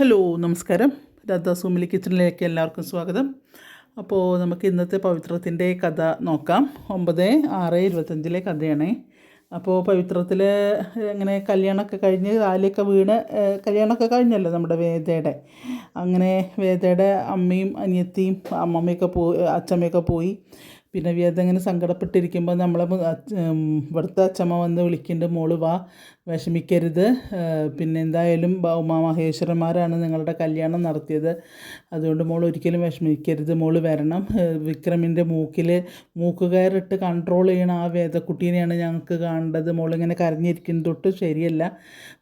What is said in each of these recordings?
Hello നമസ്കാരം. രാധാ സൂമിലി കിച്ചണിലേക്ക് എല്ലാവർക്കും സ്വാഗതം. അപ്പോൾ നമുക്ക് ഇന്നത്തെ പവിത്രത്തിന്റെ കഥ നോക്കാം. ഒമ്പത് ആറ് ഇരുപത്തഞ്ചിലെ കഥയാണ്. അപ്പോൾ പവിത്രത്തിൽ ഇങ്ങനെ കല്യാണമൊക്കെ കഴിഞ്ഞ് കാലൊക്കെ വീണ് കല്യാണമൊക്കെ കഴിഞ്ഞല്ലോ നമ്മുടെ വേദയുടെ. അങ്ങനെ വേദയുടെ അമ്മയും അനിയത്തിയും അമ്മമ്മയൊക്കെ പോയി അച്ചമ്മയൊക്കെ പോയി. പിന്നെ വേദ ഇങ്ങനെ സങ്കടപ്പെട്ടിരിക്കുമ്പോൾ നമ്മളെ ഇവിടുത്തെ അച്ചമ്മ വന്ന് വിളിക്കുന്നുണ്ട് മോൾ വാ. വിഷമിക്കരുത്. പിന്നെ എന്തായാലും ഉമാമഹേശ്വരന്മാരാണ് ഉമാ മഹേശ്വരന്മാരാണ് നിങ്ങളുടെ കല്യാണം നടത്തിയത്. അതുകൊണ്ട് മോൾ ഒരിക്കലും വിഷമിക്കരുത്. മോൾ വരണം. വിക്രമിന്റെ മൂക്കിൽ മൂക്കുകയറിട്ട് കൺട്രോൾ ചെയ്യണ ആ വേദക്കുട്ടീനെയാണ് ഞങ്ങൾക്ക് കാണേണ്ടത്. മോളിങ്ങനെ കരഞ്ഞിരിക്കുന്ന. തൊട്ട് ശരിയല്ല.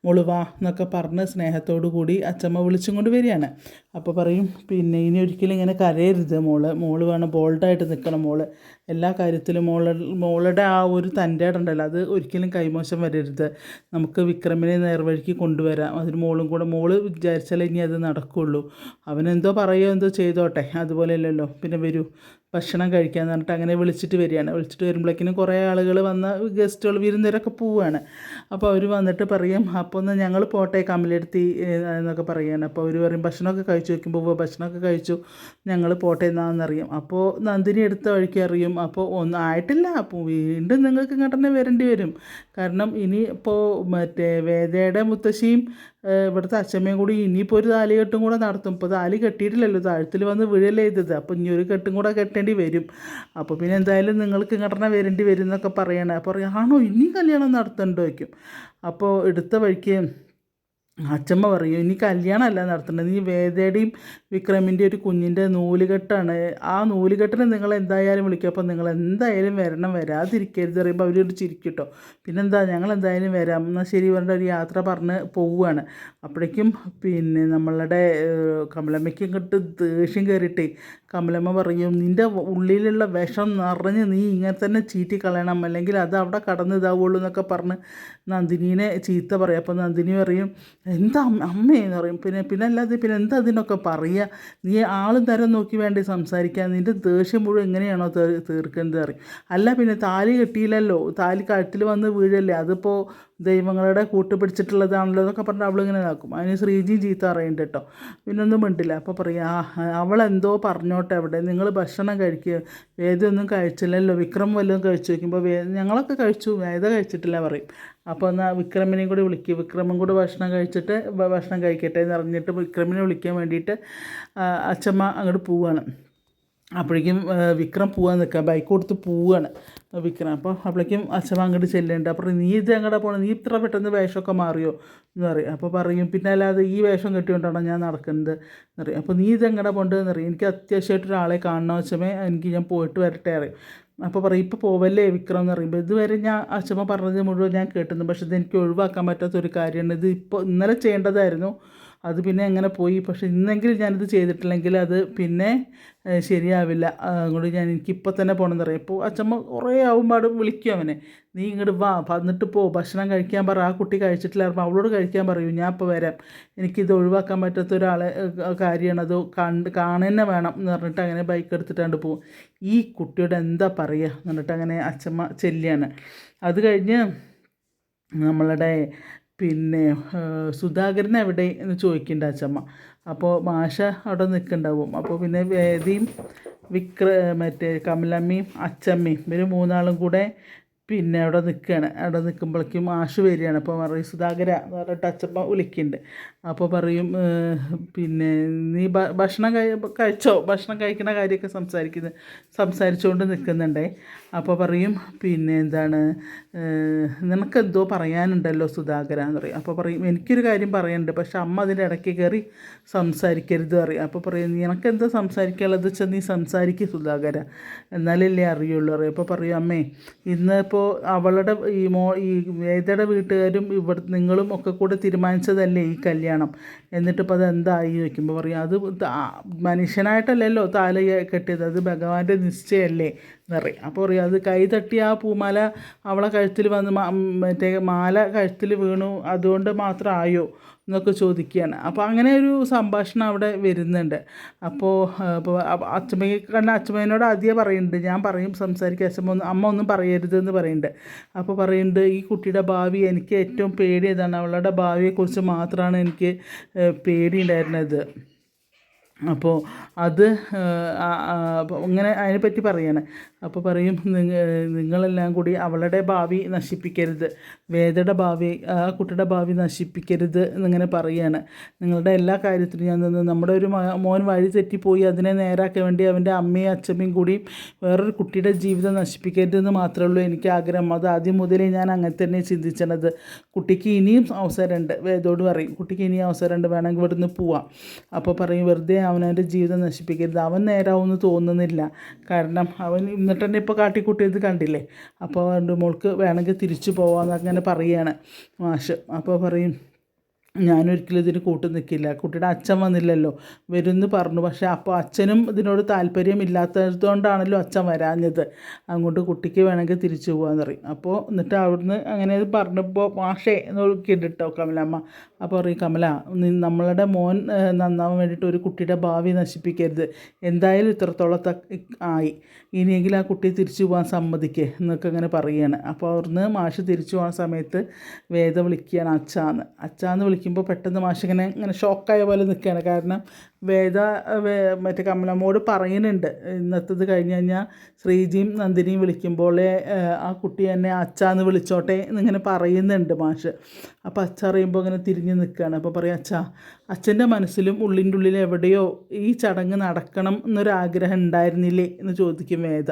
മോൾ വാ എന്നൊക്കെ പറഞ്ഞ് സ്നേഹത്തോടു കൂടി അച്ചമ്മ വിളിച്ചും കൊണ്ട് വരികയാണ്. അപ്പോൾ പറയും പിന്നെ ഇനി ഒരിക്കലും ഇങ്ങനെ കരയരുത് മോൾ. മോൾ വേണം ബോൾഡായിട്ട് നിൽക്കണം മോൾ. എല്ലാ കാര്യത്തിലും മോള മോളുടെ ആ ഒരു തന്റെ ഉണ്ടല്ലോ. അത് ഒരിക്കലും കൈമോശം വരരുത്. നമുക്ക് വിക്രമിനെ നേർവഴിക്ക് കൊണ്ടുവരാം. അതിന് മോളും കൂടെ മോൾ വിചാരിച്ചാലേ ഇനി അത് നടക്കുള്ളൂ. അവനെന്തോ പറയുകയോ എന്തോ ചെയ്തോട്ടെ. അതുപോലെ അല്ലല്ലോ പിന്നെ വരൂ. ഭക്ഷണം കഴിക്കാൻ പറഞ്ഞിട്ട് അങ്ങനെ വിളിച്ചിട്ട് വരികയാണ്. വിളിച്ചിട്ട് വരുമ്പോഴേക്കിനും കുറേ ആളുകൾ വന്ന ഗസ്റ്റുകൾ വിരുന്നവരൊക്കെ പോവുകയാണ് അപ്പോൾ അവർ വന്നിട്ട് പറയും അപ്പോൾ ഒന്ന് ഞങ്ങൾ പോട്ടെ കമലെടുത്തി എന്നൊക്കെ പറയുകയാണ് അപ്പോൾ അവർ പറയും ഭക്ഷണമൊക്കെ കഴിച്ചു വയ്ക്കുമ്പോൾ പോവുക ഭക്ഷണമൊക്കെ കഴിച്ചു ഞങ്ങൾ പോട്ടെ എന്നാണെന്നറിയും അപ്പോൾ നന്ദിനി എടുത്ത വഴിക്ക് അറിയും അപ്പോൾ ഒന്നും ആയിട്ടില്ല അപ്പോൾ വീണ്ടും നിങ്ങൾക്ക് ഇങ്ങോട്ട് തന്നെ വരേണ്ടി വരും. കാരണം ഇനി ഇപ്പോൾ മറ്റേ വേദയുടെ മുത്തശ്ശിയും ഇവിടുത്തെ അച്ഛമ്മയും കൂടി ഇനിയിപ്പോൾ ഒരു താലി കെട്ടും കൂടെ നടത്തും. ഇപ്പോൾ താലി കെട്ടിയിട്ടില്ലല്ലോ താഴത്തിൽ വന്ന് വീഴല്ലേ ചെയ്തത് അപ്പോൾ ഇനി ഒരു കെട്ടും കൂടെ കെട്ടേണ്ടി വരും. അപ്പോൾ പിന്നെ എന്തായാലും നിങ്ങൾക്ക് ഇങ്ങോട്ട് തന്നെ വരേണ്ടി വരും എന്നൊക്കെ പറയണേ. അപ്പോൾ ആണോ ഇനി കല്യാണം നടത്തണ്ടോ? വയ്ക്കും അപ്പോൾ എടുത്ത വഴിക്ക് അച്ചമ്മ പറയും ഇനി കല്യാണമല്ല നടത്തേണ്ടത്. നീ വേദയുടെയും വിക്രമിന്റെ ഒരു കുഞ്ഞിന്റെ നൂലുകെട്ടാണ്. ആ നൂലുകെട്ടിന് നിങ്ങൾ എന്തായാലും വിളിക്കും. അപ്പോൾ നിങ്ങൾ എന്തായാലും വരണം. വരാതിരിക്കരുത്. പറയുമ്പോൾ അവരോട് ചിരിക്കട്ടോ പിന്നെന്താ? ഞങ്ങൾ എന്തായാലും വരാം. എന്നാൽ ശരി പറഞ്ഞ ഒരു യാത്ര പറഞ്ഞ് പോവുകയാണ് അപ്പോഴേക്കും പിന്നെ നമ്മളുടെ കമലമ്മയ്ക്ക് ഇങ്ങോട്ട് ദേഷ്യം കയറിയിട്ടേ കമലമ്മ പറയും നിന്റെ ഉള്ളിലുള്ള വിഷം നിറഞ്ഞ് നീ ഇങ്ങനെ തന്നെ ചീറ്റി കളയണം അല്ലെങ്കിൽ അത് അവിടെ കടന്ന് ഇതാവുള്ളൂ എന്നൊക്കെ പറഞ്ഞ് നന്ദിനീനെ ചീത്ത പറയും. അപ്പോൾ നന്ദിനി പറയും എന്താ അമ്മ അമ്മയെന്ന് പറയും. പിന്നെ പിന്നെ അല്ലാതെ പിന്നെ എന്താ അതിനൊക്കെ പറയുക നീ ആളും തരം നോക്കി വേണ്ടി സംസാരിക്കാൻ? നിന്റെ ദേഷ്യം മുഴുവൻ എങ്ങനെയാണോ തീർക്കുന്നത് അറിയും അല്ല പിന്നെ താലി കെട്ടിയില്ലല്ലോ? താലി കഴുത്തിൽ വന്ന് വീഴല്ലേ? അതിപ്പോൾ ദൈവങ്ങളുടെ കൂട്ടുപിടിച്ചിട്ടുള്ളതാണല്ലോ എന്നൊക്കെ പറഞ്ഞിട്ട് അവളിങ്ങനെ നോക്കും അതിന് ശ്രീജി ചീത്ത അറിയുന്നുണ്ട് കേട്ടോ. പിന്നെ ഒന്നും മിണ്ടില്ല. അപ്പോൾ പറയും അവളെന്തോ പറഞ്ഞോട്ടെ അവിടെ. നിങ്ങൾ ഭക്ഷണം കഴിക്കുക വേദമൊന്നും കഴിച്ചില്ലല്ലോ. വിക്രം വല്ലതും കഴിച്ചു വയ്ക്കുമ്പോൾ വേ ഞങ്ങളൊക്കെ കഴിച്ചു. വേദ കഴിച്ചിട്ടില്ല പറയും. അപ്പോൾ എന്നാൽ വിക്രമിനെയും കൂടി വിളിക്കുക വിക്രമും കൂടി ഭക്ഷണം കഴിച്ചിട്ട് ഭക്ഷണം കഴിക്കട്ടെ എന്ന് പറഞ്ഞിട്ട് വിക്രമിനെ വിളിക്കാൻ വേണ്ടിയിട്ട് അച്ഛമ്മ അങ്ങോട്ട് പോവുകയാണ് അപ്പോഴേക്കും വിക്രം പോകാൻ നിൽക്കുക ബൈക്ക് കൊടുത്ത് പോവുകയാണ് വിക്രം അപ്പോൾ അപ്പോഴേക്കും അച്ഛൻ അങ്ങോട്ട് ചെല്ലുന്നുണ്ട്. അപ്പോൾ നീ ഇത് അങ്ങോട്ട് പോകണം നീ ഇത്ര പെട്ടെന്ന് വേഷമൊക്കെ മാറിയോ? എന്ന് പറയും. അപ്പോൾ പറയും പിന്നെ അല്ലാതെ ഈ വേഷം കെട്ടിക്കൊണ്ടാണോ ഞാൻ നടക്കുന്നത്? എന്ന് പറയും. അപ്പോൾ നീ ഇത് എങ്ങോട്ടാ പോകേണ്ടതെന്ന് പറയും. എനിക്ക് അത്യാവശ്യമായിട്ട് ഒരാളെ കാണണം വെച്ചമേ എനിക്ക് ഞാൻ പോയിട്ട് വരട്ടെ അറിയും അപ്പോൾ പറയും ഇപ്പോൾ പോവല്ലേ വിക്രം എന്ന് പറയുമ്പോൾ ഇതുവരെ ഞാൻ അച്ഛമ്മ പറഞ്ഞത് മുഴുവൻ ഞാൻ കേട്ടിരുന്നു. പക്ഷേ ഇത് എനിക്ക് ഒഴിവാക്കാൻ പറ്റാത്തൊരു കാര്യമാണ്. ഇത് ഇപ്പോൾ ഇന്നലെ ചെയ്യേണ്ടതായിരുന്നു. അത് പിന്നെ എങ്ങനെ പോയി? പക്ഷേ ഇന്നെങ്കിലും ഞാനിത് ചെയ്തിട്ടില്ലെങ്കിൽ അത് പിന്നെ ശരിയാവില്ല. അങ്ങോട്ട് ഞാൻ എനിക്കിപ്പോൾ തന്നെ പോകണമെന്ന് പറയാം ഇപ്പോൾ അച്ഛമ്മ കുറേ ആവുമ്പോൾ വിളിക്കും അവനെ. നീ ഇങ്ങോട്ട് വാ വന്നിട്ട് പോ. ഭക്ഷണം കഴിക്കാൻ പറ. ആ കുട്ടി കഴിച്ചിട്ടില്ലായിരുന്നു അവളോട് കഴിക്കാൻ പറയൂ. ഞാൻ ഇപ്പോൾ വരാം. എനിക്കിത് ഒഴിവാക്കാൻ പറ്റാത്ത ഒരാളെ കാര്യമാണ്. അത് കണ്ട് കാണുന്നെ വേണം എന്ന് പറഞ്ഞിട്ട് അങ്ങനെ ബൈക്ക് എടുത്തിട്ടാണ്ട് പോകും ഈ കുട്ടിയോട് എന്താ പറയുക? എന്നിട്ട് അങ്ങനെ അച്ഛമ്മ ചെല്ലിയാണ് അത് കഴിഞ്ഞ് നമ്മളുടെ പിന്നെ സുധാകരൻ എവിടെ എന്ന് ചോദിക്കുന്നുണ്ട് അച്ചമ്മ. അപ്പോൾ മാഷ അവിടെ നിൽക്കുന്നുണ്ടാവും അപ്പോൾ പിന്നെ വേദിയും വിക്ര മറ്റേ കമലമ്മയും അച്ചമ്മയും ഇവർ മൂന്നാളും കൂടെ പിന്നെ അവിടെ നിൽക്കുകയാണ്. അവിടെ നിൽക്കുമ്പോഴേക്കും മാഷ് വരികയാണ്. അപ്പോൾ പറയും സുധാകര എന്ന് പറഞ്ഞിട്ട് ടച്ചപ്പ വിളിക്കുന്നുണ്ട്. അപ്പോൾ പറയും പിന്നെ നീ ഭക്ഷണം കഴി കഴിച്ചോ? ഭക്ഷണം കഴിക്കുന്ന കാര്യമൊക്കെ സംസാരിക്കുന്നത് സംസാരിച്ചുകൊണ്ട് നിൽക്കുന്നുണ്ടേ. അപ്പോൾ പറയും പിന്നെ എന്താണ്? നിനക്കെന്തോ പറയാനുണ്ടല്ലോ സുധാകര എന്ന് പറയും. അപ്പോൾ പറയും എനിക്കൊരു കാര്യം പറയാനുണ്ട്. പക്ഷെ അമ്മ അതിന്റെ ഇടയ്ക്ക് കയറി സംസാരിക്കരുത് പറയും. അപ്പോൾ പറയും നിനക്കെന്തോ സംസാരിക്കാനുള്ളത്? വെച്ചാൽ നീ സംസാരിക്കുക സുധാകര. എന്നാലല്ലേ അറിയുള്ളൂ പറയും. അപ്പോൾ പറയും അമ്മേ ഇന്നിപ്പോൾ അവളുടെ ഈ മോ ഈ വേദയുടെ വീട്ടുകാരും ഇവിടെ നിങ്ങളും ഒക്കെ കൂടെ തീരുമാനിച്ചതല്ലേ ഈ കല്യാണം? എന്നിട്ടിപ്പോൾ അത് എന്തായി ചോദിക്കുമ്പോൾ പറയും അത് മനുഷ്യനായിട്ടല്ലല്ലോ താല കെട്ടിയത് അത് ഭഗവാന്റെ നിശ്ചയമല്ലേ പറയും. അപ്പോൾ പറയും അത് കൈ തട്ടി ആ പൂമാല അവളെ കഴുത്തിൽ വന്ന് മറ്റേ മാല കഴുത്തിൽ വീണു അതുകൊണ്ട് മാത്രം ആയോ? എന്നൊക്കെ ചോദിക്കുകയാണ്. അപ്പോൾ അങ്ങനെ ഒരു സംഭാഷണം അവിടെ വരുന്നുണ്ട്. അപ്പോൾ അപ്പോൾ അച്ഛമ്മയെ കണ്ട അച്ഛമ്മേനോട് ആദ്യം പറയുന്നുണ്ട്. ഞാൻ പറയും സംസാരിക്കുക അച്ഛമ്മ ഒന്നും അമ്മ ഒന്നും പറയരുത് എന്ന് പറയുന്നുണ്ട്. അപ്പോൾ പറയുന്നുണ്ട് ഈ കുട്ടിയുടെ ഭാവി എനിക്ക് ഏറ്റവും പേടി ഏതാണ്? അവളുടെ ഭാവിയെക്കുറിച്ച് മാത്രമാണ് എനിക്ക് പേടി പേടിയുണ്ടായിരുന്നത് അപ്പോൾ അത് ഇങ്ങനെ അതിനെപ്പറ്റി പറയാണ്. അപ്പോൾ പറയും നിങ്ങ നിങ്ങളെല്ലാം കൂടി അവളുടെ ഭാവി നശിപ്പിക്കരുത്. വേദയുടെ ഭാവി ആ കുട്ടിയുടെ ഭാവി നശിപ്പിക്കരുത് എന്നിങ്ങനെ പറയാണ്. നിങ്ങളുടെ എല്ലാ കാര്യത്തിലും ഞാൻ നിന്ന് നമ്മുടെ ഒരു മോൻ വഴി തെറ്റിപ്പോയി അതിനെ നേരാക്കാൻ വേണ്ടി അവന്റെ അമ്മയും അച്ഛമ്മയും കൂടി വേറൊരു കുട്ടിയുടെ ജീവിതം നശിപ്പിക്കരുതെന്ന് മാത്രമേ ഉള്ളൂ എനിക്ക് ആഗ്രഹം. അത് ആദ്യം മുതലേ ഞാൻ അങ്ങനെ തന്നെ ചിന്തിച്ചത് കുട്ടിക്ക് ഇനിയും അവസരമുണ്ട്. വേദോട് പറയും കുട്ടിക്ക് ഇനിയും അവസരമുണ്ട്. വേണമെങ്കിൽ ഇവിടുന്ന് പോവാം. അപ്പോൾ പറയും വെറുതെ അവനവന്റെ ജീവിതം നശിപ്പിക്കരുത്. അവൻ നേരാവുമെന്ന് തോന്നുന്നില്ല. കാരണം അവൻ എന്നിട്ട് തന്നെ ഇപ്പോൾ കാട്ടിക്കൂട്ടിയത് കണ്ടില്ലേ? അപ്പോൾ അവന്റെ മോൾക്ക് വേണമെങ്കിൽ തിരിച്ചു പോവാമെന്ന് അങ്ങനെ പറയുകയാണ് മാഷ്. അപ്പോൾ പറയും ഞാനൊരിക്കലും ഇതിന് കൂട്ടു നിൽക്കില്ല കുട്ടിയുടെ അച്ഛൻ വന്നില്ലല്ലോ. വരുമെന്ന് പറഞ്ഞു. പക്ഷേ അപ്പോൾ അച്ഛനും ഇതിനോട് താല്പര്യമില്ലാത്തതുകൊണ്ടാണല്ലോ അച്ഛൻ വരാഞ്ഞത്. അങ്ങോട്ട് കുട്ടിക്ക് വേണമെങ്കിൽ തിരിച്ചു പോകാമെന്ന് പറയും. അപ്പോൾ എന്നിട്ട് അവിടുന്ന് അങ്ങനെ പറഞ്ഞപ്പോൾ മാഷേ നോക്കിയിട്ട് കമലമ്മ. അപ്പോൾ പറയും കമല നമ്മളുടെ മോൻ നന്നാവാൻ വേണ്ടിയിട്ട് ഒരു കുട്ടിയുടെ ഭാവി നശിപ്പിക്കരുത്. എന്തായാലും ഇത്രത്തോളം ആയി. ഇനിയെങ്കിലും ആ കുട്ടിയെ തിരിച്ചു പോകാൻ സമ്മതിക്കേ എന്നൊക്കെ അങ്ങനെ പറയുകയാണ് അപ്പോൾ അവിടുന്ന് മാഷ് തിരിച്ചു പോകുന്ന സമയത്ത് വേദ വിളിക്കുകയാണ് അച്ഛാന്ന്. അച്ഛാന്ന് വിളിക്കുമ്പോൾ പെട്ടെന്ന് മാഷ് ഇങ്ങനെ ഇങ്ങനെ ഷോക്കായ പോലെ നിൽക്കുകയാണ്. കാരണം വേദ മറ്റേ കമലമ്മോട് പറയുന്നുണ്ട്. ഇന്നത്തത് കഴിഞ്ഞ് കഴിഞ്ഞാൽ ശ്രീജിയും നന്ദിനിയും വിളിക്കുമ്പോൾ ആ കുട്ടി എന്നെ അച്ചാന്ന് വിളിച്ചോട്ടെ എന്നിങ്ങനെ പറയുന്നുണ്ട് മാഷ്. അപ്പോൾ അച്ഛ അറിയുമ്പോൾ ഇങ്ങനെ തിരിഞ്ഞ് നിൽക്കുകയാണ് അപ്പോൾ പറയും അച്ഛാ അച്ഛന്റെ മനസ്സിലും ഉള്ളിന്റെ ഉള്ളിൽ എവിടെയോ ഈ ചടങ്ങ് നടക്കണം എന്നൊരാഗ്രഹം ഉണ്ടായിരുന്നില്ലേ? എന്ന് ചോദിക്കും വേദ.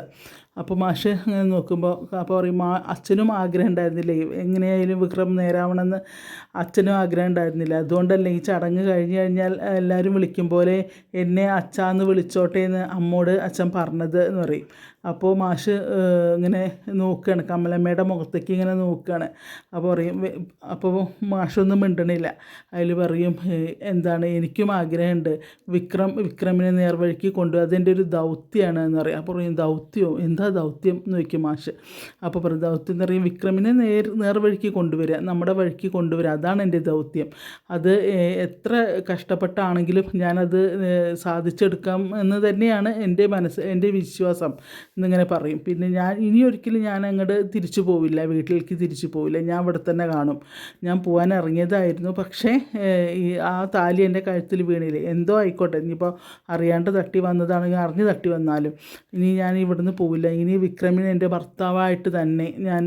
അപ്പോൾ മാഷ് അങ്ങനെ നോക്കുമ്പോൾ അപ്പോൾ പറയും അച്ഛനും ആഗ്രഹം ഉണ്ടായിരുന്നില്ല? എങ്ങനെയായാലും വിക്രം നേരാവണമെന്ന് അച്ഛനും ആഗ്രഹം ഉണ്ടായിരുന്നില്ല. അതുകൊണ്ടല്ലേ ഈ ചടങ്ങ് കഴിഞ്ഞ് കഴിഞ്ഞാൽ എല്ലാവരും വിളിക്കും പോലെ എന്നെ അച്ഛാന്ന് വിളിച്ചോട്ടെ എന്ന് അമ്മോട് അച്ഛൻ പറഞ്ഞത് എന്ന് പറയും. അപ്പോൾ മാഷ് ഇങ്ങനെ നോക്കുകയാണ് കമലമ്മയുടെ മുഖത്തേക്ക് ഇങ്ങനെ നോക്കുകയാണ് അപ്പോൾ പറയും അപ്പോൾ മാഷൊന്നും മിണ്ടണില്ല. അതിൽ പറയും എന്താണ് എനിക്കും ആഗ്രഹമുണ്ട്. വിക്രം വിക്രമിനെ നേർവഴിക്ക് കൊണ്ടുപോയി അതെന്റെ ഒരു ദൗത്യമാണ് എന്ന് പറയും. അപ്പോൾ പറയും ദൗത്യമോ എന്താ ദൗത്യം? എന്ന് ചോദിക്കും മാഷ്. അപ്പോൾ പറയും ദൗത്യം എന്ന് പറയും വിക്രമിനെ നേർ നേർവഴിക്ക് കൊണ്ടുവരിക. നമ്മുടെ വഴിക്ക് കൊണ്ടുവരിക. അതാണ് എന്റെ ദൗത്യം. അത് എത്ര കഷ്ടപ്പെട്ടാണെങ്കിലും ഞാനത് സാധിച്ചെടുക്കാം എന്ന് തന്നെയാണ് എന്റെ മനസ്സ് എന്റെ വിശ്വാസം. എന്നിങ്ങനെ പറയും. പിന്നെ ഞാൻ ഇനി ഒരിക്കലും ഞാൻ അങ്ങോട്ട് തിരിച്ചു പോവില്ല വീട്ടിലേക്ക് തിരിച്ചു പോവില്ല. ഞാൻ ഇവിടെ തന്നെ കാണും. ഞാൻ പോകാൻ ഇറങ്ങിയതായിരുന്നു. പക്ഷേ ഈ ആ താലി എന്റെ കഴുത്തിൽ വീണില്ലേ? എന്തോ ആയിക്കോട്ടെ. ഇനിയിപ്പോൾ അറിയാണ്ട് തട്ടി വന്നതാണെങ്കിൽ അറിഞ്ഞ് തട്ടി വന്നാലും. ഇനി ഞാൻ ഇവിടുന്ന് പോവില്ല. ഇനി വിക്രമിനെ എന്റെ ഭർത്താവായിട്ട് തന്നെ ഞാൻ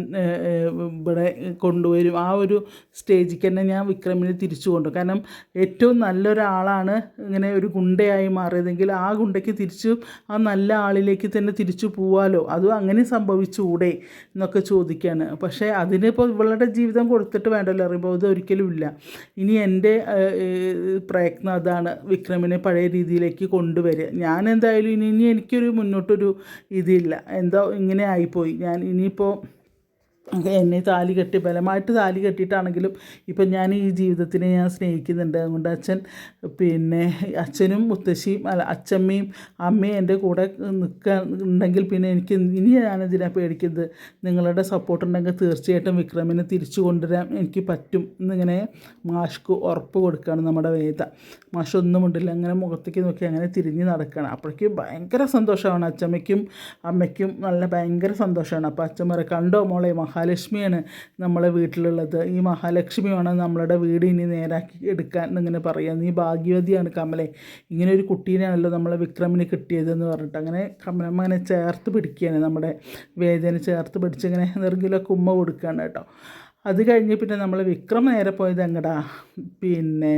ഇവിടെ കൊണ്ടുവരും. ആ ഒരു സ്റ്റേജിക്ക് തന്നെ ഞാൻ വിക്രമിനെ തിരിച്ചു കൊണ്ടു കാരണം ഏറ്റവും നല്ലൊരാളാണ് ഇങ്ങനെ ഒരു ഗുണ്ടയായി മാറിയതെങ്കിൽ ആ ഗുണ്ടയ്ക്ക് തിരിച്ചു ആ നല്ല ആളിലേക്ക് തന്നെ തിരിച്ചു പോവാലോ? അതും അങ്ങനെ സംഭവിച്ചുകൂടെ എന്നൊക്കെ ചോദിക്കുകയാണ് പക്ഷേ അതിനിപ്പോൾ ഇവളുടെ ജീവിതം കൊടുത്തിട്ട് വേണ്ടല്ലോ അറിയുമ്പോൾ ഇതൊരിക്കലും ഇല്ല. ഇനി എന്റെ പ്രയത്നം അതാണ് വിക്രമിനെ പഴയ രീതിയിലേക്ക് കൊണ്ടുവരിക. ഞാൻ എന്തായാലും ഇനി ഇനി എനിക്കൊരു മുന്നോട്ടൊരു ഇതില്ല. എന്തോ ഇങ്ങനെ ആയിപ്പോയി. ഞാൻ ഇനിയിപ്പോൾ എന്നെ താലി കെട്ടി ബലമായിട്ട് താലി കെട്ടിയിട്ടാണെങ്കിലും ഇപ്പം ഞാൻ ഈ ജീവിതത്തിനെ ഞാൻ സ്നേഹിക്കുന്നുണ്ട്. അതുകൊണ്ട് അച്ഛൻ പിന്നെ അച്ഛനും മുത്തശ്ശിയും അല്ല അച്ഛമ്മയും അമ്മയും എന്റെ കൂടെ നിൽക്കാൻ ഉണ്ടെങ്കിൽ പിന്നെ എനിക്ക് ഇനി ഞാനെന്തിനാണ് പേടിക്കുന്നത്? നിങ്ങളുടെ സപ്പോർട്ട് ഉണ്ടെങ്കിൽ തീർച്ചയായിട്ടും വിക്രമിനെ തിരിച്ചു കൊണ്ടുവരാൻ എനിക്ക് പറ്റും. എന്നിങ്ങനെ മാഷ്ക്ക് ഉറപ്പ് കൊടുക്കുകയാണ് നമ്മുടെ വേദ. മാഷ് ഒന്നും ഉണ്ടില്ല അങ്ങനെ മുഖത്തേക്ക് നോക്കി അങ്ങനെ തിരിഞ്ഞ് നടക്കുകയാണ്. അപ്പോഴേക്കും ഭയങ്കര സന്തോഷമാണ്. അച്ഛമ്മയ്ക്കും അമ്മയ്ക്കും നല്ല ഭയങ്കര സന്തോഷമാണ്. അപ്പോൾ പറയും കണ്ടോ മോളെ മഹാലക്ഷ്മിയാണ് നമ്മളെ വീട്ടിലുള്ളത്. ഈ മഹാലക്ഷ്മിയാണ് നമ്മളുടെ വീട് ഇനി നേരാക്കി എടുക്കാൻ എന്നിങ്ങനെ പറയുക നീ ഭാഗ്യവതിയാണ് കമലെ. ഇങ്ങനെ ഒരു കുട്ടീനാണല്ലോ നമ്മളെ വിക്രമിന് കിട്ടിയതെന്ന് പറഞ്ഞിട്ട്. അങ്ങനെ കമലമ്മ അങ്ങനെ ചേർത്ത് പിടിക്കുകയാണ്. നമ്മുടെ വേദന ചേർത്ത് പിടിച്ച് ഇങ്ങനെ നെറുകിലൊക്കെ ഉമ്മ കൊടുക്കുകയാണ് കേട്ടോ. അത് കഴിഞ്ഞ് പിന്നെ നമ്മൾ വിക്രം നേരെ പോയത് എങ്ങടാ? പിന്നെ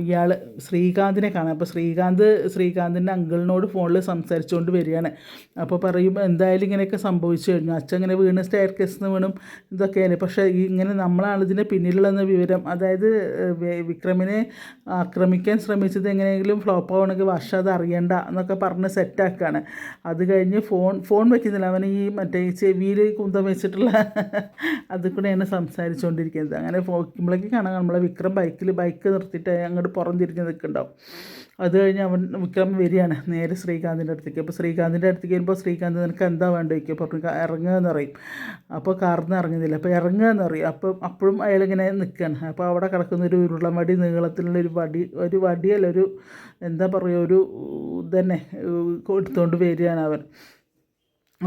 ഇയാൾ ശ്രീകാന്തിനെ കാണാം. അപ്പോൾ ശ്രീകാന്ത് ശ്രീകാന്തിന്റെ അങ്കിളിനോട് ഫോണിൽ സംസാരിച്ചുകൊണ്ട് വരികയാണ്. അപ്പോൾ പറയും എന്തായാലും ഇങ്ങനെയൊക്കെ സംഭവിച്ചു കഴിഞ്ഞു. അച്ഛൻ ഇങ്ങനെ വീണ് സ്റ്റെയർ കേസിൽ വീണും ഇതൊക്കെയാണ് പക്ഷേ ഇങ്ങനെ നമ്മളാണ് ഇതിന്റെ പിന്നിലുള്ളതെന്ന വിവരം. അതായത് വിക്രമിനെ ആക്രമിക്കാൻ ശ്രമിച്ചത് എങ്ങനെയെങ്കിലും ഫ്ലോപ്പ് ആവണമെങ്കിൽ വർഷം അത് അറിയണ്ട എന്നൊക്കെ പറഞ്ഞ് സെറ്റാക്കുകയാണ് അത് കഴിഞ്ഞ് ഫോൺ ഫോൺ വയ്ക്കുന്നില്ല അവൻ ഈ മറ്റേ ചെവിയിൽ കുന്തം വെച്ചിട്ടുള്ള അത് കൂടെയാണ് സംസാരിച്ചുകൊണ്ടിരിക്കുന്നത് അങ്ങനെ നോക്കുമ്പോഴേക്ക് കാണാം നമ്മളെ വിക്രം ബൈക്കിൽ ബൈക്ക് നിർത്തിയിട്ട് അങ്ങോട്ട് പുറം തിരിഞ്ഞ് നിൽക്കുന്നുണ്ടാവും. അത് കഴിഞ്ഞ് അവൻ വിക്രം വരികയാണ് നേരെ ശ്രീകാന്തിന്റെ അടുത്തേക്ക്. അപ്പോൾ ശ്രീകാന്തിന്റെ അടുത്തേക്ക് വരുമ്പോൾ ശ്രീകാന്ത് നിനക്ക് എന്താ വേണ്ട ചോദിക്കും. അപ്പോൾ പറഞ്ഞു, ഇറങ്ങുക എന്ന് പറയും. അപ്പോൾ കാർന്ന് ഇറങ്ങുന്നില്ല. അപ്പോൾ ഇറങ്ങുക എന്ന് പറയും. അപ്പോൾ അപ്പോഴും അയാളിങ്ങനെ നിൽക്കുകയാണ്. അപ്പോൾ അവിടെ കിടക്കുന്ന ഒരു ഉരുളം വടി നീളത്തിലുള്ള ഒരു വടി ഒരു വടിയല്ല ഒരു എന്താ പറയുക ഒരു ഇതന്നെ എടുത്തുകൊണ്ട് വരികയാണ് അവൻ.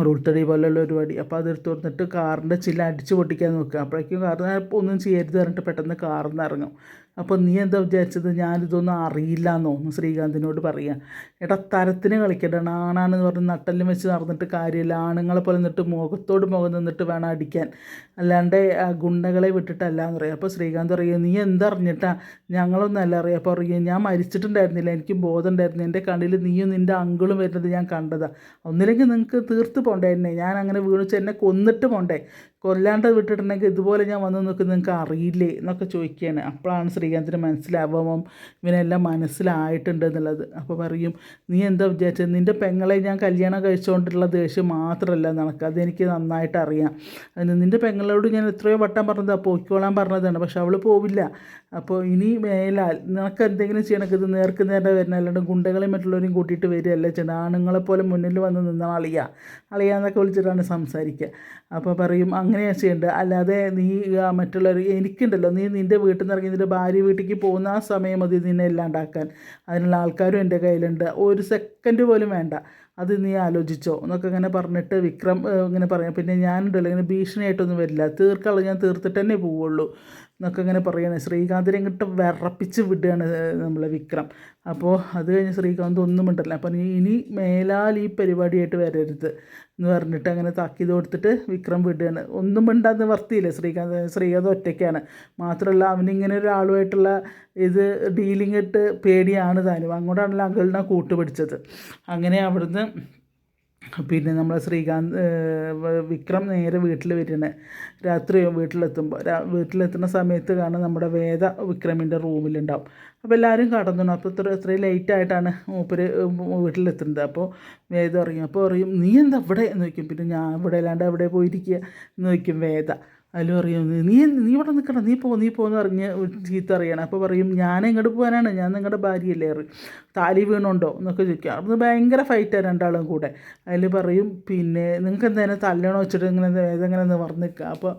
റൂൾത്തടി പോലെയുള്ള ഒരു വടി അപ്പോൾ അത് എടുത്ത് കൊടുത്തിട്ട് കാറിന്റെ ചില്ല അടിച്ച് പൊട്ടിക്കാൻ നോക്കുക. അപ്പോഴേക്കും കാറിന് ഒന്നും ചെയ്യരുത് പറഞ്ഞിട്ട് പെട്ടെന്ന് കാറിൽ നിന്ന് ഇറങ്ങും. അപ്പോൾ നീ എന്താ വിചാരിച്ചത്? ഞാനിതൊന്നും അറിയില്ല എന്നോ എന്ന് ശ്രീകാന്തിനോട് പറയുക എടാ തരത്തിന് കളിക്കേണ്ട ആണാണെന്ന് പറഞ്ഞ് നട്ടെല്ലാം വെച്ച് നടന്നിട്ട് കാര്യമില്ല. ആണുങ്ങളെ പോലെ നിന്നിട്ട് മുഖത്തോട് മുഖം നിന്നിട്ട് വേണം അടിക്കാൻ. അല്ലാണ്ട് ഗുണ്ടകളെ വിട്ടിട്ടല്ല എന്ന് പറയും. അപ്പോൾ ശ്രീകാന്ത് പറയുക നീ എന്തറിഞ്ഞിട്ടാ? ഞങ്ങളൊന്നും അല്ല അറിയാം. അപ്പോൾ അറിയുക ഞാൻ മരിച്ചിട്ടുണ്ടായിരുന്നില്ല. എനിക്കും ബോധം ഉണ്ടായിരുന്നു. എന്റെ കണ്ണിൽ നീയും നിന്റെ അങ്കിളും വരുന്നത് ഞാൻ കണ്ടതാണ് ഒന്നില്ലെങ്കിൽ നിങ്ങൾക്ക് തീർത്ത് പോണ്ടേ എന്നെ? ഞാൻ അങ്ങനെ വീണിച്ച് എന്നെ കൊന്നിട്ട് പോണ്ടേ? കൊല്ലാണ്ട് വിട്ടിട്ടുണ്ടെങ്കിൽ ഇതുപോലെ ഞാൻ വന്ന് നിൽക്കുന്നത് നിങ്ങൾക്ക് അറിയില്ലേ എന്നൊക്കെ ചോദിക്കുകയാണ്. അപ്പോഴാണ് ശ്രീകാന്തിന് മനസ്സിലാവുമ്പം ഇവനെല്ലാം മനസ്സിലായിട്ടുണ്ട് എന്നുള്ളത്. അപ്പോൾ പറയും നീ എന്താ വിചാരിച്ചത്? നിന്റെ പെങ്ങളെ ഞാൻ കല്യാണം കഴിച്ചുകൊണ്ടുള്ള ദേഷ്യം മാത്രമല്ല നടക്കുക അതെനിക്ക് നന്നായിട്ട് അറിയാം. നിന്റെ പെങ്ങളോട് ഞാൻ എത്രയോ വട്ടം പറഞ്ഞതാണ് പോയിക്കോളാൻ പറഞ്ഞതാണ്. പക്ഷെ അവൾ പോവില്ല. അപ്പോൾ ഇനി മേലാൽ നിനക്ക് എന്തെങ്കിലും ചെയ്യണമെങ്കിൽ ഇത് നേർക്ക് നേരെ വരുന്ന അല്ലാണ്ട് ഗുണ്ടകളെയും മറ്റുള്ളവരെയും കൂട്ടിയിട്ട് വരികയല്ല ചെയ്യണം ആണുങ്ങളെപ്പോലെ മുന്നിൽ വന്ന് നിന്നാൽ അളിയ. അളിയാന്നൊക്കെ വിളിച്ചിട്ടാണ് സംസാരിക്കുക. അപ്പോൾ പറയും അങ്ങനെയാണ് ചെയ്യേണ്ടത്? അല്ലാതെ നീ മറ്റുള്ളവർ എനിക്കുണ്ടല്ലോ നീ നിന്റെ വീട്ടിൽ നിന്ന് ഇറങ്ങി നിന്റെ ഭാര്യ വീട്ടിലേക്ക് പോകുന്ന ആ സമയം മതി നിന്നെ ഇല്ലാണ്ടാക്കാൻ. അതിനുള്ള ആൾക്കാരും എന്റെ കയ്യിലുണ്ട്. ഒരു സെക്കൻഡ് പോലും വേണ്ട. അത് നീ ആലോചിച്ചോ. എന്നൊക്കെ ഇങ്ങനെ പറഞ്ഞിട്ട് വിക്രം ഇങ്ങനെ പറയാം. പിന്നെ ഞാനുണ്ടല്ലോ ഇങ്ങനെ ഭീഷണിയായിട്ടൊന്നും വരില്ല. തീർക്കുള്ള ഞാൻ തീർത്തിട്ട് തന്നെ പോവുള്ളൂ. എന്നൊക്കെ ഇങ്ങനെ പറയുന്നത്. ശ്രീകാന്തിനെ ഇങ്ങോട്ട് വിറപ്പിച്ച് വിടുകയാണ് നമ്മളെ വിക്രം. അപ്പോൾ അത് കഴിഞ്ഞ് ശ്രീകാന്ത് ഒന്നും ഉണ്ടല്ല അപ്പം ഇനി മേലാൽ ഈ പരിപാടിയായിട്ട് വരരുത് എന്ന് പറഞ്ഞിട്ട് അങ്ങനെ താക്കീത് കൊടുത്തിട്ട് വിക്രം വിടുകയാണ്. ഒന്നും മിണ്ടാന്ന് വർത്തിയില്ല ശ്രീകാന്ത്? ശ്രീകാന്ത് ഒറ്റയ്ക്കാണ്. മാത്രമല്ല അവനിങ്ങനെ ഒരാളുമായിട്ടുള്ള ഇത് ഡീലിംഗ് ഇട്ട് പേടിയാണ് താനും. അങ്ങോട്ടാണല്ലോ അങ്കിളിനെ കൂട്ടുപിടിച്ചത്. അങ്ങനെ അവിടുന്ന് പിന്നെ നമ്മളെ ശ്രീകാന്ത് വിക്രം നേരെ വീട്ടിൽ വരുന്നത് രാത്രി വീട്ടിലെത്തുമ്പോൾ വീട്ടിലെത്തുന്ന സമയത്ത് കാണാൻ നമ്മുടെ വേദ വിക്രമിന്റെ റൂമിലുണ്ടാവും. അപ്പോൾ എല്ലാവരും കടന്നു അപ്പോൾ ഇത്ര ഇത്രയും ലേറ്റായിട്ടാണ് മൂപ്പര് വീട്ടിലെത്തുന്നത്. അപ്പോൾ വേദ അറിയും അപ്പോൾ പറയും നീ എന്താ ഇവിടെ? എന്ന് ചോദിക്കും. പിന്നെ ഞാൻ ഇവിടെ അല്ലാണ്ട് എവിടെ പോയിരിക്കുക എന്ന് ചോദിക്കും വേദ. അതിൽ അറിയും? നീ നീ ഇവിടെ നിൽക്കണം നീ പോ നീ പോകുന്ന അറിഞ്ഞ് ചീത്ത അറിയണം. അപ്പോൾ പറയും ഞാൻ എങ്ങോട്ട് പോകാനാണ് ഞാൻ നിങ്ങളുടെ ഭാര്യയല്ലേ താലി വീണുണ്ടോ? എന്നൊക്കെ ചോദിക്കുക അവിടുന്ന് ഭയങ്കര ഫൈറ്റാണ് രണ്ടാളും കൂടെ. അതിൽ പറയും പിന്നെ നിങ്ങൾക്ക് എന്തായാലും തല്ലണോ വെച്ചിട്ട് ഇങ്ങനെ ഏതെങ്ങനെ നിവർന്ന് നിൽക്കുക അപ്പോൾ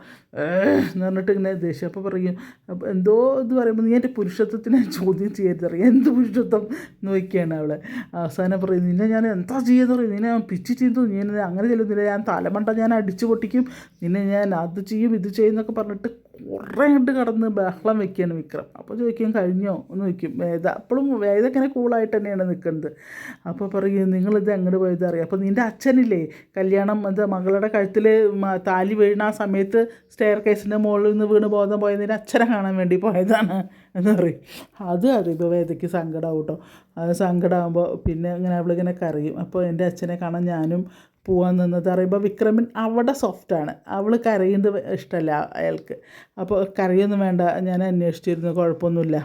എന്ന് പറഞ്ഞിട്ട് ഇങ്ങനെ ദേഷ്യം. അപ്പോൾ പറയും അപ്പോൾ എന്തോ ഇത് പറയുമ്പോൾ നീ എന്റെ പുരുഷത്വത്തിനെ ചോദ്യം ചെയ്യരുത് അറിയാം? എന്ത് പുരുഷത്വം? നോക്കിയാണ് അവളെ. അവസാനം പറയും നിന്നെ ഞാൻ എന്താ ചെയ്യുന്നത് പറയും നിന്നെ ഞാൻ പിച്ച് ചെയ്തു നീ അങ്ങനെ ചെല്ലുന്നില്ല. ഞാൻ തലമണ്ട ഞാൻ അടിച്ചു പൊട്ടിക്കും. നിന്നെ ഞാൻ അത് ചെയ്യും ഇത് ചെയ്യും എന്നൊക്കെ പറഞ്ഞിട്ട് കുറേ കണ്ട് കടന്ന് ബഹളം വെക്കുകയാണ് വിക്രം. അപ്പോൾ ചോദിക്കും കഴിഞ്ഞോ? എന്ന് ചോദിക്കും. വേദ അപ്പോഴും വേദ ഇങ്ങനെ കൂളായിട്ട് തന്നെയാണ് നിൽക്കുന്നത്. അപ്പോൾ പറയും നിങ്ങളിത് എങ്ങോട്ട് പോയത്? അറിയാം അപ്പോൾ നിന്റെ അച്ഛനില്ലേ കല്യാണം എന്താ മകളുടെ കഴുത്തിൽ താലി വീണ ആ സമയത്ത് സ്റ്റെയർ കേസിന്റെ മുകളിൽ നിന്ന് വീണ് ബോധം പോയത് നിന്റെ അച്ഛനെ കാണാൻ വേണ്ടി പോയതാണ് എന്ന് പറയും. അത് അറിയുമ്പോൾ വേദയ്ക്ക് സങ്കടമാവും കേട്ടോ. അത് സങ്കടമാകുമ്പോൾ പിന്നെ ഇങ്ങനെ അവളിങ്ങനെ കറിയും അപ്പോൾ എന്റെ അച്ഛനെ കാണാൻ ഞാനും പോകാൻ നിന്നത്. അറിയുമ്പോൾ വിക്രമൻ അവിടെ സോഫ്റ്റാണ് അവൾ കരയുന്നത് ഇഷ്ടമല്ല അയാൾക്ക്. അപ്പോൾ കരയൊന്നും വേണ്ട. ഞാൻ അന്വേഷിച്ചിരുന്നു. കുഴപ്പമൊന്നുമില്ല.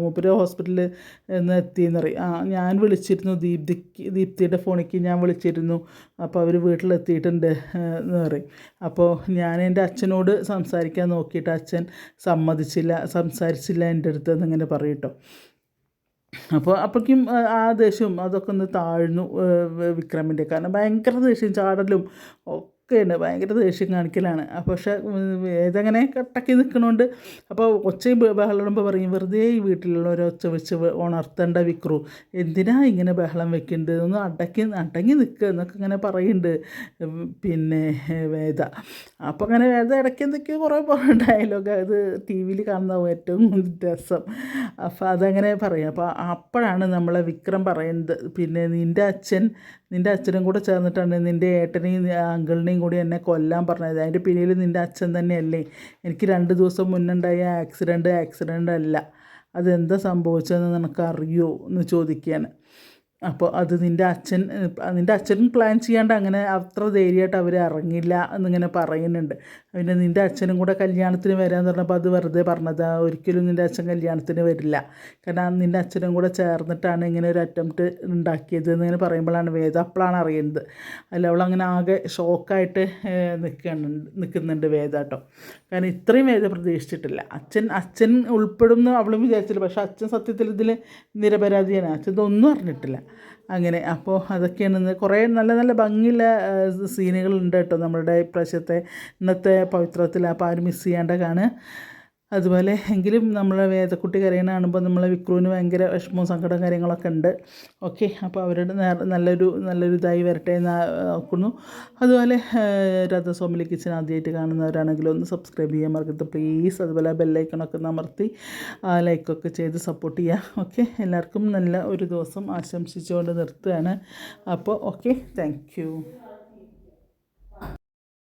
മൂപ്പര് ഹോസ്പിറ്റലിൽ നിന്ന് എത്തിയെന്ന് ആ ഞാൻ വിളിച്ചിരുന്നു ദീപ്തിക്ക്. ദീപ്തിയുടെ ഫോണിക്ക് ഞാൻ വിളിച്ചിരുന്നു. അപ്പോൾ അവർ വീട്ടിലെത്തിയിട്ടുണ്ട് എന്ന് പറയും. അപ്പോൾ ഞാൻ എന്റെ അച്ഛനോട് സംസാരിക്കാൻ നോക്കിയിട്ട് അച്ഛൻ സമ്മതിച്ചില്ല. സംസാരിച്ചില്ല എന്റെ അടുത്ത് എന്നിങ്ങനെ പറയും കേട്ടോ അപ്പോൾ അപ്പോഴേക്കും ആ, ദേഷ്യവും അതൊക്കെ ഒന്ന് താഴ്ന്നു വിക്രമിന്റെ കാരണം ഭയങ്കര ദേഷ്യം ചാടലും ഒക്കെയുണ്ട് ഭയങ്കര ദേഷ്യം കാണിക്കലാണ്. അപ്പോൾ പക്ഷേ ഏതങ്ങനെ കട്ടക്കി നിൽക്കണോണ്ട് അപ്പോൾ ഒച്ചയും ബ- ബഹളം ഇടുമ്പോൾ പറയും വെറുതെ ഈ വീട്ടിലുള്ളവരെ ഒച്ച വെച്ച് ഉണർത്തേണ്ട വിക്രു. എന്തിനാ ഇങ്ങനെ ബഹളം വെക്കുന്നുണ്ട് ഒന്ന് അടക്കി അടങ്ങി നിൽക്കുക എന്നൊക്കെ ഇങ്ങനെ പറയുന്നുണ്ട് പിന്നെ വേദ. അപ്പോൾ അങ്ങനെ വേദ ഇടയ്ക്ക് എന്തൊക്കെയോ കുറേ ഡയലോഗ് അത് ടി വിയിൽ കാണുന്ന ഏറ്റവും രസം. അപ്പോൾ അതങ്ങനെ പറയും. അപ്പോൾ അപ്പോഴാണ് നമ്മളെ വിക്രം പറയുന്നത് പിന്നെ നിന്റെ അച്ഛൻ നിന്റെ അച്ഛനും കൂടെ ചേർന്നിട്ടാണ് നിന്റെ ഏട്ടനെയും അങ്കിളിനെയും കൂടി എന്നെ കൊല്ലാൻ പറഞ്ഞത്. അതിന്റെ പിന്നിൽ നിന്റെ അച്ഛൻ തന്നെയല്ലേ? എനിക്ക് രണ്ട് ദിവസം മുന്നുണ്ടായ ആക്സിഡന്റ് ആക്സിഡന്റ് അല്ല. അതെന്താ സംഭവിച്ചതെന്ന് നിനക്കറിയോ? എന്ന് ചോദിക്കുകയാണ്. അപ്പോൾ അത് നിന്റെ അച്ഛൻ നിന്റെ അച്ഛൻ പ്ലാൻ ചെയ്യാണ്ട് അങ്ങനെ അത്ര ധൈര്യമായിട്ട് അവർ ഇറങ്ങില്ല എന്നിങ്ങനെ പറയുന്നുണ്ട്. പിന്നെ നിന്റെ അച്ഛനും കൂടെ കല്യാണത്തിന് വരാമെന്ന് പറഞ്ഞപ്പോൾ അത് വെറുതെ പറഞ്ഞതാ ഒരിക്കലും നിന്റെ അച്ഛൻ കല്യാണത്തിന് വരില്ല. കാരണം നിന്റെ അച്ഛനും കൂടെ ചേർന്നിട്ടാണ് ഇങ്ങനെ ഒരു അറ്റംപ്റ്റ് ഉണ്ടാക്കിയത് എന്നിങ്ങനെ പറയുമ്പോഴാണ് വേദ അപ്പോഴാണ് അറിയുന്നത്. അല്ല അവളങ്ങനെ ആകെ ഷോക്കായിട്ട് നിൽക്കുന്നുണ്ട് നിൽക്കുന്നുണ്ട് വേദ കേട്ടോ. കാരണം ഇത്രയും വേദ പ്രതീക്ഷിച്ചിട്ടില്ല. അച്ഛൻ അച്ഛൻ ഉൾപ്പെടുന്ന അവളും വിചാരിച്ചില്ല. പക്ഷേ അച്ഛൻ സത്യത്തിൽ ഇതിൽ നിരപരാധിയാണ്. അച്ഛൻ ഇതൊന്നും അറിഞ്ഞിട്ടില്ല. അങ്ങനെ. അപ്പോൾ അതൊക്കെയാണ് കുറേ നല്ല നല്ല ഭംഗിയുള്ള സീനുകളുണ്ട് കേട്ടോ നമ്മളുടെ ഇപ്രാവശ്യത്തെ ഇന്നത്തെ പവിത്രത്തിൽ. അപ്പോൾ ആരും മിസ് ചെയ്യാണ്ട് കാണുക. അതുപോലെ എങ്കിലും നമ്മളെ വേദക്കുട്ടി കരയണ കാണുമ്പോൾ നമ്മളെ വിക്രുവിന് ഭയങ്കര വിഷമവും സങ്കടവും കാര്യങ്ങളൊക്കെ ഉണ്ട്. ഓക്കെ അപ്പോൾ അവരുടെ നല്ലൊരു നല്ലൊരു ഇതായി വരട്ടെ എന്ന് നോക്കുന്നു. അതുപോലെ രഥസ്വാമിലി കിച്ചൻ ആദ്യമായിട്ട് കാണുന്നവരാണെങ്കിലും ഒന്ന് സബ്സ്ക്രൈബ് ചെയ്യാൻ മറക്കരുത്. പ്ലീസ് അതുപോലെ ബെല്ലൈക്കണൊക്കെ അമർത്തി ലൈക്കൊക്കെ ചെയ്ത് സപ്പോർട്ട് ചെയ്യുക. ഓക്കെ എല്ലാവർക്കും നല്ല ഒരു ദിവസം ആശംസിച്ചുകൊണ്ട് നിർത്തുകയാണ്. അപ്പോൾ ഓക്കെ താങ്ക്